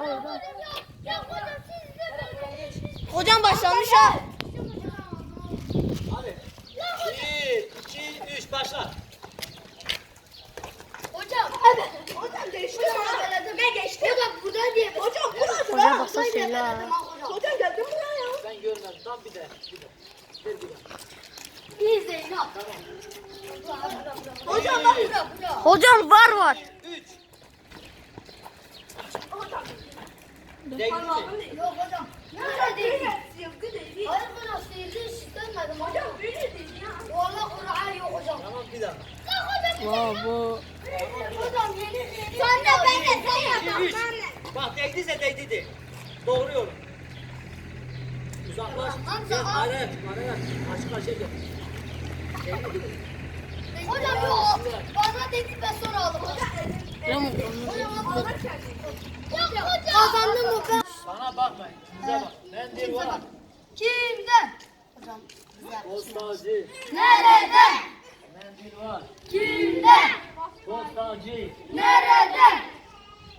orada. Hocam başlamış ha. Hadi. Bir, iki, üç, başla. Hocam. Hocam geçti Hocam ben geçtim. Hocam burada diye. Hocam burası Hocam şöyle ha. Hocam geldin buraya ya. Ben görmedim. Tam bir de. Bir de. Bir bir de. İyi Zeynep. Hocam bak. Burada. Hocam var var. Üç. Dur, Yok hocam. Nerede değil? Yılgı değil. Hayır hocam seyirci işitmedim hocam. Hocam böyle değil ya. Valla Kur'an yok hocam. Tamam bir daha. Wow, bu. Hocam yeni Sen de ben de sen üç. Bak değdiyse değdi de. Doğru yorum. Uzaklaş. Al. araya. Araya. Gel. Değdi mi? Hocam yok. Bana dedi ben sonra aldım. Hocam. Hocam Hocam alırken bakmayın. Kimse bak. Ben değil bak. Kimden? Hocam. Bostancı. Nereden? Mendil var. Kimden? Bostancı. Nereden?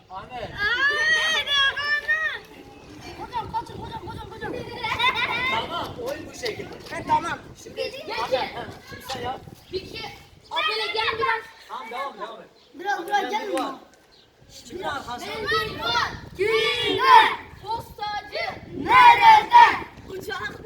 Anne. Hocam kaçın hocam hocam hocam. Tamam oyun bu şekilde. Ha, tamam. Şimdi Ahmet kimse ya. Bir kişi. Abone gel biraz. Tamam devam devam. Biraz biraz gel. Şimdi arkasına. 小望。